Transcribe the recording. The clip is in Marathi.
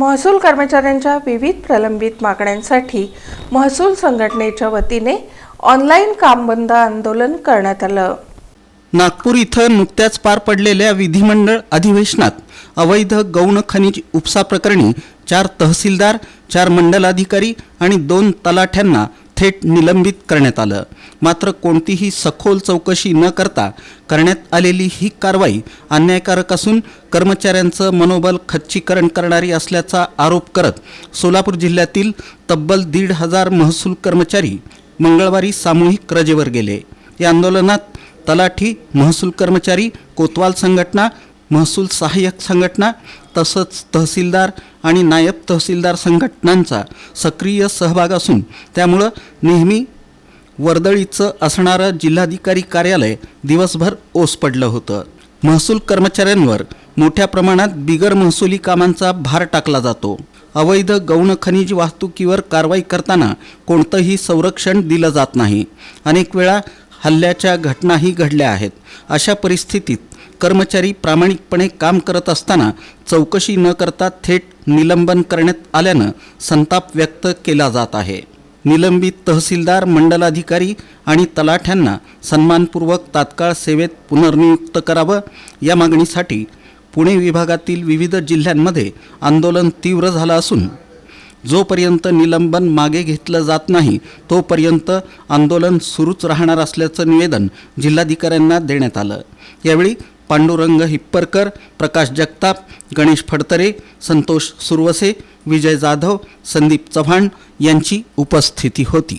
महसूल कर्मचाऱ्यांच्या विविध प्रलंबित मागण्यांसाठी महसूल संघटनेच्या वतीने ऑनलाईन काम बंद आंदोलन करण्यात आलं. नागपूर इथं नुकत्याच पार पडलेल्या विधिमंडळ अधिवेशनात अवैध गौण खनिज उपसा प्रकरणी चार तहसीलदार चार मंडलाधिकारी आणि दोन तलाठ्यांना थेट निलंबित करण्यात आलं. मात्र कोणतीही सखोल चौकशी न करता करण्यात आलेली ही कारवाई अन्यायकारक असून कर्मचाऱ्यांचं मनोबल खच्चीकरण करणारी असल्याचा आरोप करत सोलापूर जिल्ह्यातील तब्बल दीड हजार महसूल कर्मचारी मंगळवारी सामूहिक रजेवर गेले. या आंदोलनात तलाठी महसूल कर्मचारी कोतवाल संघटना महसूल सहाय्यक संघटना तसंच तहसीलदार आणि नायब तहसीलदार संघटनांचा सक्रिय सहभाग असून त्यामुळं नेहमी वर्दळीचं असणारं जिल्हाधिकारी कार्यालय दिवसभर ओस पडलं होतं. महसूल कर्मचाऱ्यांवर मोठ्या प्रमाणात बिगर महसुली कामांचा भार टाकला जातो. अवैध गौण खनिज वाहतुकीवर कारवाई करताना कोणतंही संरक्षण दिलं जात नाही. अनेक वेळा हल्ल्याच्या घटनाही घडल्या आहेत. अशा परिस्थितीत कर्मचारी प्रामाणिकपणे काम करत असताना चौकशी न करता थेट निलंबन करण्यात आल्यानं संताप व्यक्त केला जात आहे. निलंबित तहसीलदार मंडलाधिकारी आणि तलाठ्यांना सन्मानपूर्वक तात्काळ सेवेत पुनर्नियुक्त करावं. या मागणीसाठी पुणे विभागातील विविध जिल्ह्यांमध्ये आंदोलन तीव्र झालं असून जोपर्यंत निलंबन मागे घेतलं जात नाही तोपर्यंत आंदोलन सुरूच राहणार असल्याचं निवेदन जिल्हाधिकाऱ्यांना देण्यात आलं. यावेळी पांडुरंग हिप्परकर प्रकाश जगताप गणेश फडतरे संतोष सुरवसे विजय जाधव संदीप चव्हाण यांची उपस्थिती होती.